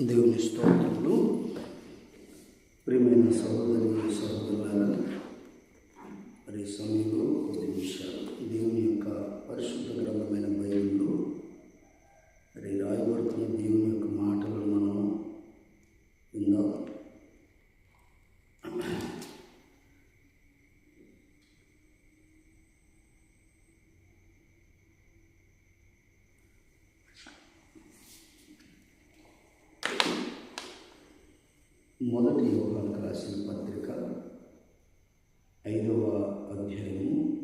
దేవుని స్తోత్రములు. ప్రియమైన సహోదరి సహోదరులారా మరి సమయంలో కొద్ది నిమిషాలు దేవుని యొక్క పరిశుద్ధ గ్రంథమైన బైబిల్లో మరి రాయబడుతున్న దేవుని యొక్క మాటలను మనం విందాం మొదటి యోగానికి రాసిన పత్రిక ఐదవ అధ్యాయము.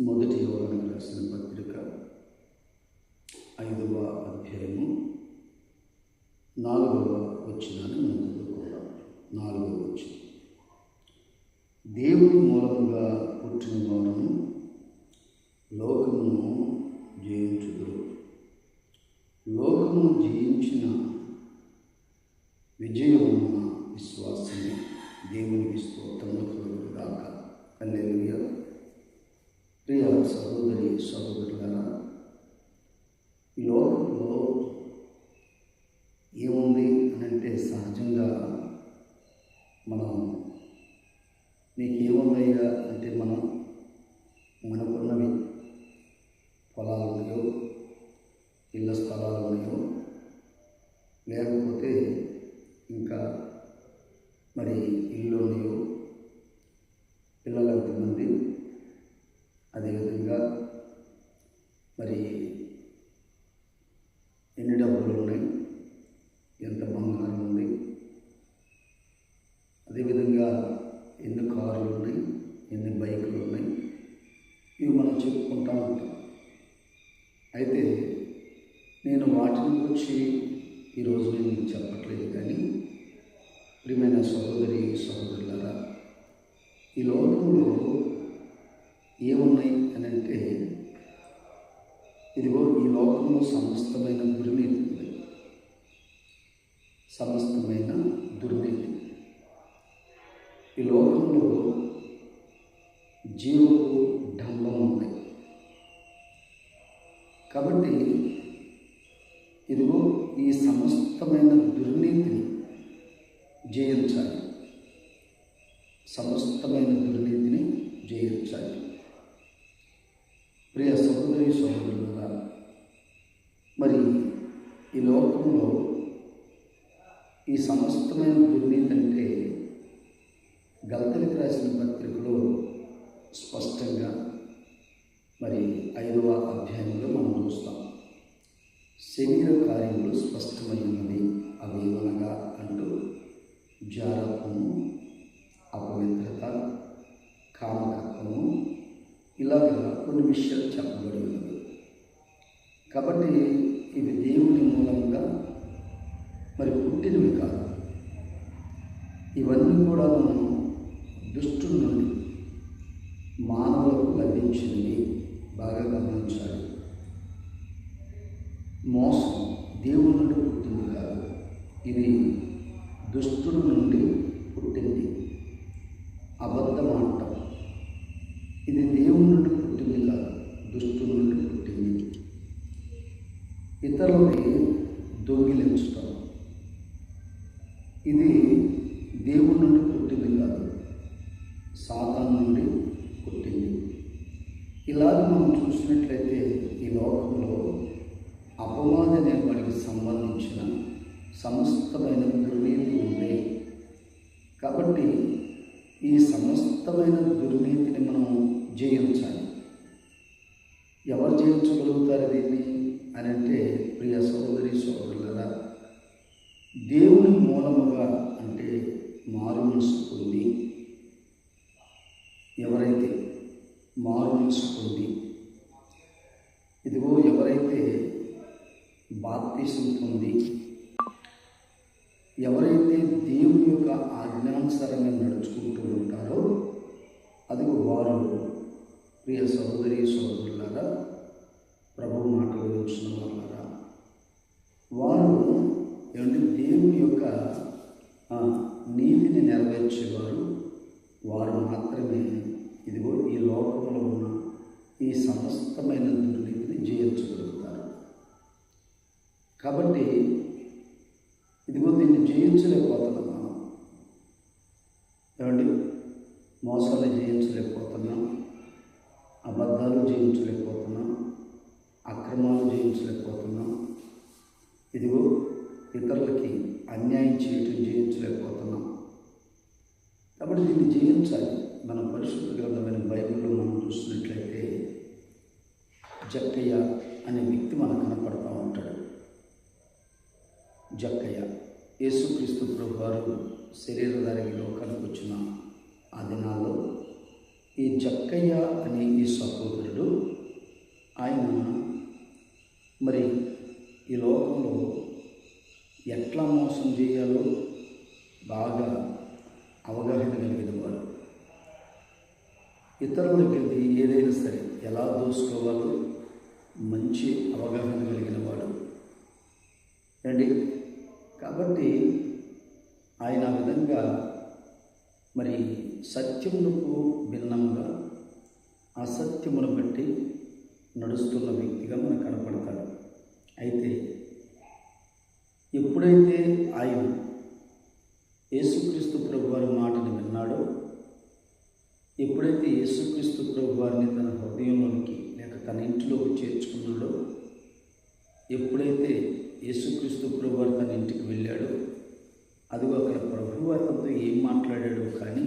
మొదటి యోగానికి రాసిన పత్రిక ఐదవ అధ్యాయము. నాలుగవ వచ్చినాన్ని మనం చదువుకుందాం. నాలుగవ వచ్చిన దేవుని మూలముగా పుట్టిన వారము లోకమును జయించుదురు. లోకము జయించిన విజయమున్న విశ్వాసము దేవునికి స్తోత్రము కలుగుగాక హల్లెలూయా. ప్రియ సహోదరి సహోదరులరా ఈ లోకంలో ఏముంది అనంటే సహజంగా మనం నీకు ఏముందయ్యా అంటే మనం మనకున్నవి పొలాలు ఉన్నాయో ఇళ్ళ స్థలాలు ఉన్నాయో లేకపోతే ఇంకా మరి ఇల్లు నీవు పిల్లలు ఎంతమంది అదేవిధంగా మరి ఎన్ని డబ్బులు ఉన్నాయి? ఎంత బంగారం ఉంది? అదేవిధంగా ఎన్ని కార్లు ఉన్నాయి? ఎన్ని బైకులు ఉన్నాయి? ఇవి మనం చెప్పుకుంటా ఉంటాం. అయితే నేను వాటిని గురించి ఈరోజు నేను చెప్పట్లేదు కానీ ప్రియమైన సహోదరి సహోదరులారా ఈ లోకంలో ఏమున్నాయి అని అంటే ఇదిగో ఈ లోకంలో సమస్తమైన దుర్నీతి ఉంది. సమస్తమైన దుర్నీతి. ఈ లోకంలో జీవపు డంబం ఉంది. కాబట్టి ఇదిగో ఈ సమస్తమైన దుర్నీతిని జయించాలి. సమస్తమైన దుర్నీతిని జయించాలి. ప్రియ సహోదరి సహోదరులుగా మరి ఈ లోకంలో ఈ సమస్తమైన దుర్నీతి అంటే గల్తలికి రాసిన పత్రికలో స్పష్టంగా మరి ఐదవ అధ్యాయంలో మనం చూస్తాం. శరీర కార్యములు స్పష్టమైనవి అవి అనగా అంటూ జారత్వము అపవిత్రత కామకత్వము ఇలాగా కొన్ని విషయాలు చెప్పబడి ఉన్నది కాబట్టి ఇవి దేవుని మూలంగా మరి పుట్టినవి కాదు. ఇవన్నీ కూడా మనం దుష్టు నుండి మానవులకు లభించినవి బాగా గమనించాలి. మోసం దేవుని నుండి పుట్టింది కాదు. ఇది దుస్తుల నుండి పుట్టింది. అబద్ధం అంటాం ఇది దేవుని నుండి పుట్టింది కాదు దుష్టుడి నుండి పుట్టింది. ఇతరులని దొంగిలించటం. ఇది దేవుని నుండి పుట్టింది కాదు సాతాన్ నుండి పుట్టింది. ఇలాగ మనం చూసినట్లయితే ఈ లోకంలో అపవాద వాడికి సంబంధించిన సమస్తమైన దుర్నీతి ఉంది కాబట్టి ఈ సమస్తమైన దుర్నీతిని మనం జయించాలి. ఎవరు జయించగలుగుతారు దీన్ని అని అంటే ప్రియ సోదరి సోదరులరా దేవుని మూలముగా అంటే మారు మనసు పొంది ఎవరైతే మారు మనసు పొంది ఇదిగో ఎవరైతే బాప్తీసం పొంది ఎవరైతే దేవుని యొక్క ఆజ్ఞానుసారంగా నడుచుకుంటూ ఉంటారో అది వారు ప్రియ సహోదరి సహోదరులారా ప్రభు మాటలు వచ్చిన వాళ్ళారా వారు ఏమంటే దేవుని యొక్క నీతిని నెరవేర్చేవారు వారు మాత్రమే. ఇదిగో ఈ లోకంలో ఉన్న ఈ సమస్తమైన దుర్నీతిని జయించగలుగుతారు. కాబట్టి దీన్ని జయించలేకపోతున్నాం మనం ఏమండి? మోసాలు జయించలేకపోతున్నాం అబద్ధాలు జయించలేకపోతున్నాం అక్రమాలు జయించలేకపోతున్నాం ఇదిగో ఇతరులకి అన్యాయం చేయటం జయించలేకపోతున్నాం కాబట్టి దీన్ని జయించాలి. మన పరిశుద్ధ గ్రంథమైన బైబిల్లో మనం చూసినట్లయితే జక్కయ్య అనే వ్యక్తి మనకు కనపడతా ఉంటాడు. జక్కయ్య. యేసుక్రీస్తు ప్రభువారు శరీరధారి లోకానికి వచ్చిన ఆ దినాల్లో ఈ జక్కయ్య అనే ఈ సహోదరుడు ఆయన మరి ఈ లోకంలో ఎట్లా మోసం చేయాలో బాగా అవగాహన కలిగిన వాడు. ఇతరులకి ఏదైనా సరే ఎలా దోసుకోవాలో మంచి అవగాహన కలిగిన వాడు. అండి కాబట్టి ఆయన ఆ విధంగా మరి సత్యమునకు భిన్నంగా అసత్యమును బట్టి నడుస్తున్న వ్యక్తిగా మనకు కనపడతాడు. అయితే ఎప్పుడైతే ఆయన యేసుక్రీస్తు ప్రభు వారి మాటను విన్నాడో ఎప్పుడైతే యేసుక్రీస్తు ప్రభు వారిని తన హృదయంలోనికి లేక తన ఇంటిలోకి చేర్చుకున్నాడో ఎప్పుడైతే యేసుక్రీస్తు ప్రభువారు తన ఇంటికి వెళ్ళాడు. అదిగో అక్కడ ప్రభు ఏం మాట్లాడాడు కానీ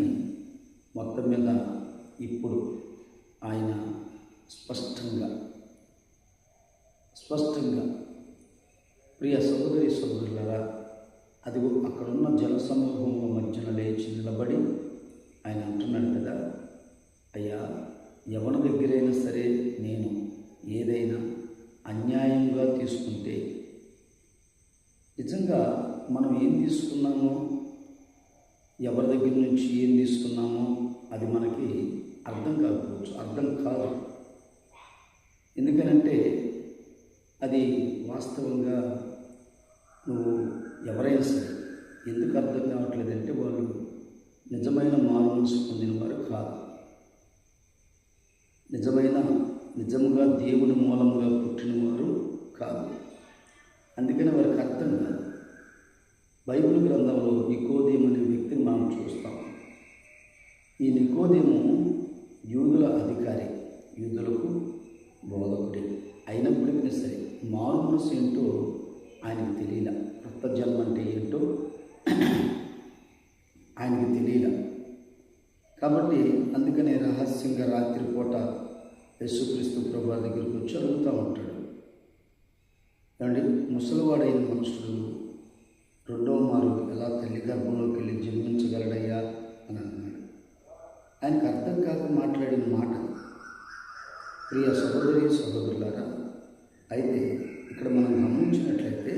మొత్తం మీద ఇప్పుడు ఆయన స్పష్టంగా స్పష్టంగా ప్రియ సహోదరి సహోదరులరా అదిగో అక్కడున్న జన సమూహంలో మధ్యన లేచి నిలబడి ఆయన అంటున్నాడు కదా అయ్యా ఎవరి దగ్గరైనా సరే నేను ఏదైనా అన్యాయంగా తీసుకుంటే నిజంగా మనం ఏం తీసుకున్నామో? ఎవరి దగ్గర నుంచి ఏం తీసుకున్నామో? అది మనకి అర్థం కాకపోవచ్చు. అర్థం కాదు. ఎందుకనంటే అది వాస్తవంగా నువ్వు ఎవరైనా సరే ఎందుకు అర్థం కావట్లేదంటే వాళ్ళు నిజమైన మారు పొందిన వారు కాదు. నిజమైన నిజముగా దేవుని మూలముగా పుట్టినవారు కాదు. అందుకని వారికి అర్థం కాదు. బైబిల్ గ్రంథంలో నికోదేము అనే వ్యక్తిని మనం చూస్తాం. ఈ నికోదేము యూదుల అధికారి యూదులకు బోధకుడి. అయినప్పటికీ సరే మారు మనసు ఏంటో ఆయనకు తెలియల. కొత్త జన్మ అంటే ఏంటో ఆయనకి తెలియల. కాబట్టి అందుకనే రహస్యంగా రాత్రిపూట యేసుక్రీస్తు ప్రభు దగ్గరికి వచ్చి అడుగుతూ ఉంటాడు. ఏమండి? ముసలివాడైన మనుషుడు రెండవ మారు ఎలా తల్లి గర్భంలోకి వెళ్ళి జన్మించగలడయ్యా అని అన్నాడు. ఆయనకు అర్థం కాక మాట్లాడిన మాట ప్రియ సహోదరి సహోదరులారా అయితే ఇక్కడ మనం గమనించినట్లయితే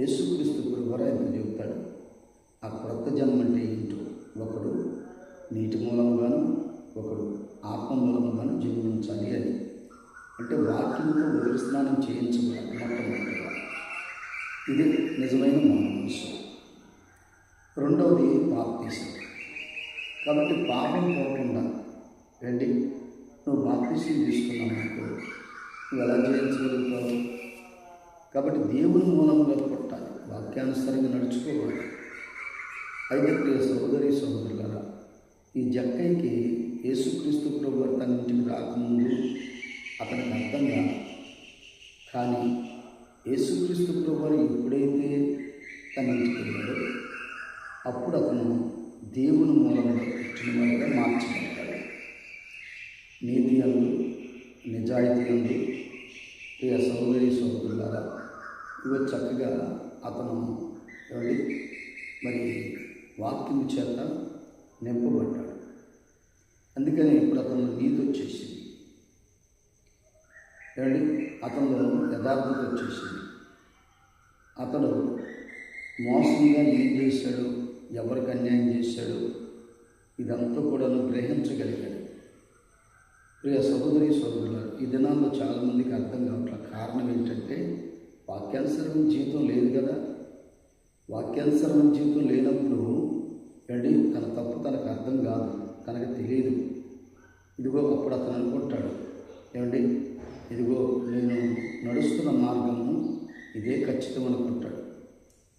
యేసుక్రీస్తు గురువారు ఆయన చెబుతాడు ఆ క్రొత్త జన్మ అంటే ఏంటో? ఒకడు నీటి మూలముగాను ఒకడు ఆత్మ మూలముగాను జన్మించాలి అని. అంటే వాక్యంతో ఉదరి స్నానం చేయించబడాలి మొట్టమొదటిగా ఇది నిజమైన మనసు రెండవది బాప్తీసం. కాబట్టి పాపం పోకుండా రండి నువ్వు బాప్తీసం తీసుకున్నావు అనుకో. నువ్వు ఎలా జయించగలుగుతావు కాబట్టి దేవుని మూలంగా పుట్టాలి. వాక్యానుసారంగా నడుచుకోవాలి. అయితే ప్రియ సహోదరి సహోదరులారా ఈ జక్కైకి యేసుక్రీస్తు ప్రభు తన ఇంటికి రాకముందు అతనికి అర్థం కాదు కానీ యేసుక్రీస్తు ప్రభువారు ఎప్పుడైతే తన ఇంటికి అప్పుడు అతను దేవుని మూలంలో పుట్టిన వాడిగా మార్చబడతాడు నీతి అందు నిజాయితీ అందు ప్రియ సహోదరి సహోదరులారా ఇవి చక్కగా అతను ఏమండి మరి వాక్యం చేత నింపబడ్డాడు. అందుకని ఇప్పుడు అతను నీతి వచ్చేసింది. ఏమండి? అతను యథార్థత వచ్చేసింది అతడు మోసంగా ఏం చేశాడు? ఎవరికి అన్యాయం చేశాడు? ఇదంతా కూడా గ్రహించగలిగాడు. ప్రియ సహోదరి సహోదరులు ఈ దినాల్లో చాలామందికి అర్థం కావట్ల. కారణం ఏంటంటే వాక్యానుసరమైన జీవితం లేదు కదా. వాక్యానుసరమైన జీవితం లేనప్పుడు ఏంటి తన తప్పు తనకు అర్థం కాదు. తనకు తెలియదు. ఇదిగో అప్పుడు అతను అనుకుంటాడు ఏమండి ఇదిగో నేను నడుస్తున్న మార్గము ఇదే అనుకుంటాడు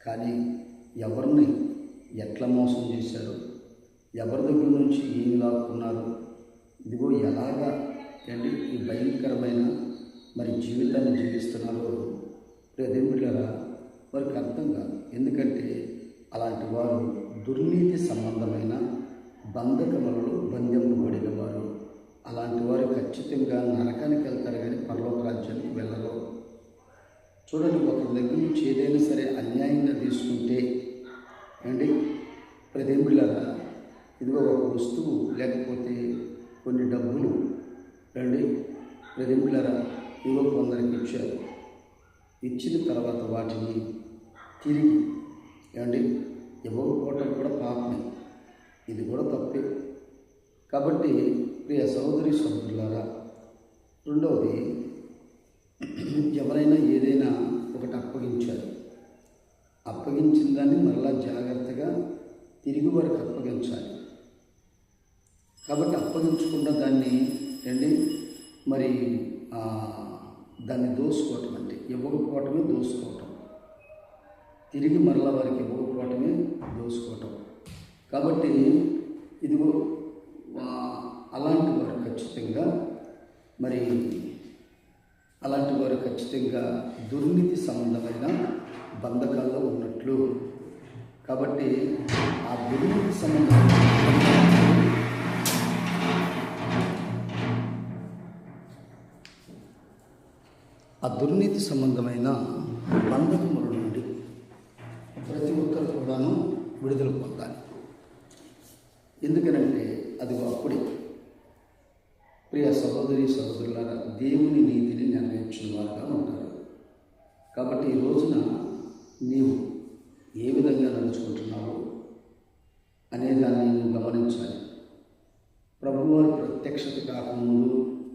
కానీ ఎవరిని ఎట్లా మోసం చేశారు ఎవరి దగ్గర నుంచి ఏం లాక్కున్నారు? ఇదిగో ఎలాగా ఏంటి ఈ భయంకరమైన మరి జీవితాన్ని జీవిస్తున్నారో. ప్రియదేవుళ్ళరా వారికి అర్థం కాదు. ఎందుకంటే అలాంటి వారు దుర్నీతి సంబంధమైన బంధకములలో బంధింపబడిన వారు. అలాంటి వారు ఖచ్చితంగా నరకానికి వెళ్తారు కానీ పరలోక రాజ్యానికి వెళ్ళరు. చూడండి ఒకరి దగ్గర నుంచి ఏదైనా సరే అన్యాయంగా తీసుకుంటే అండి ప్రదేమిళ్ళరా ఇదిగో ఒక వస్తువు లేకపోతే కొన్ని డబ్బులు. రండి ప్రదేమిళ్ళరా ఇదిగో కొందరికి ఇచ్చారు. ఇచ్చిన తర్వాత వాటిని తిరిగి ఏమండి? ఇవ్వకపోవటం కూడా పాపమే. ఇది కూడా తప్పే. కాబట్టి ప్రియ సహోదరి సహోదరులారా రెండవది ఎవరైనా ఏదైనా ఒకటి అప్పగించారు. అప్పగించిన దాన్ని మరలా జాగ్రత్తగా తిరిగి వారికి అప్పగించాలి. కాబట్టి అప్పగించకుండా దాన్ని ఏంటి మరి దాన్ని దోసుకోవటం అంటే ఇవ్వకపోవటమే దోసుకోవటం. తిరిగి మరలా వారికి ఇవ్వకపోవటమే దోసుకోవటం. కాబట్టి ఇదిగో అలాంటి వారు ఖచ్చితంగా మరి అలాంటి వారు ఖచ్చితంగా దుర్నీతి సంబంధమైన బంధకాల్లో ఉన్నట్లు. కాబట్టి ఆ దుర్నీతి సంబంధమైన ఆ దుర్నీతి సంబంధమైన బంధకముల నుండి ప్రతి ఒక్కరు కూడాను విడుదల పొందాలి. ఎందుకనంటే అది అప్పుడే ప్రియ సహోదరి సహోదరులారా దేవుని నీతిని నెరవేర్చిన వారుగా ఉంటారు. కాబట్టి ఈ రోజున నీవు ఏ విధంగా నడుచుకుంటున్నావు అనే దాన్ని నువ్వు గమనించాలి. ప్రభువారి ప్రత్యక్షత కాకముందు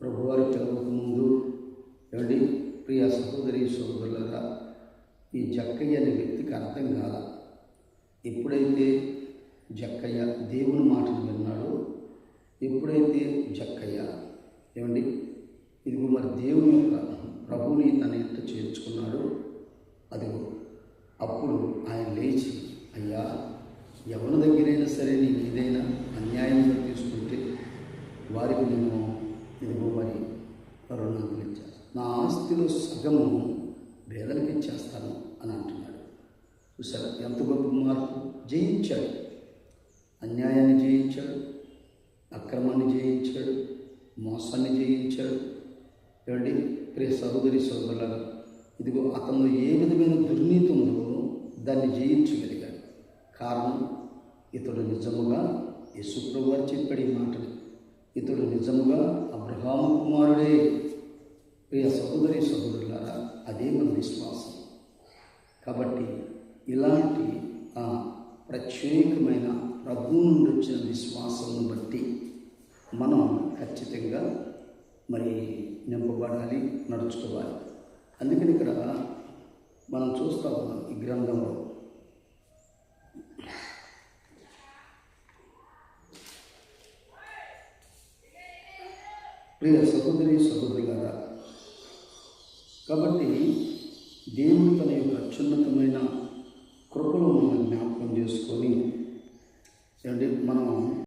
ప్రభువారి పిలవక ముందు ఏమండి? ప్రియ సహోదరి సహోదరులారా ఈ జక్కయ్య అనే వ్యక్తికి అర్థం కాల. ఎప్పుడైతే జక్కయ్య దేవుని మాటను విన్నాడో ఎప్పుడైతే జక్కయ్య. ఏమండి? ఇదిగో మరి దేవుని యొక్క ప్రభువుని తన ఎంత చేర్చుకున్నాడో. అదిగో అప్పుడు ఆయన లేచి అయ్యా ఎవరి దగ్గరైనా సరే నేను ఏదైనా అన్యాయంగా తీసుకుంటే వారికి నేను ఇదిగో మరి రుణాలు ఇచ్చాను నా ఆస్తిలో సగము పేదలకు ఇచ్చేస్తాను అని అంటున్నాడు. చూసారా ఎంత గొప్ప మార్పు. జయించాడు. అన్యాయాన్ని జయించాడు. అక్రమాన్ని జయించాడు మోసాన్ని జయించాడు. ఏమండి? ప్రియ సహోదరి సహోదరులారా ఇదిగో అతను ఏ విధమైన దుర్నీతి ఉందో దాన్ని జయించగలిగాడు. కారణం ఇతడు నిజముగా యేసుప్రభు వారు చెప్పాడు ఈ మాటలు. ఇతడు నిజముగా అబ్రహాము కుమారుడే. ప్రియ సహోదరి సహోదరులారా అదే మన విశ్వాసం. కాబట్టి ఇలాంటి ఆ ప్రత్యేకమైన ప్రభువు నుండి వచ్చిన విశ్వాసం బట్టి మనం ఖచ్చితంగా మరి నింపబడాలి నడుచుకోవాలి. అందుకని ఇక్కడ మనం చూస్తా ఉన్నాం ఈ గ్రంథంలో. ప్రియ సహోదరి గారా కాబట్టి దేవుడు తన యొక్క అత్యున్నతమైన కృపలో మనం జ్ఞాపకం చేసుకొని ఏమంటే మనం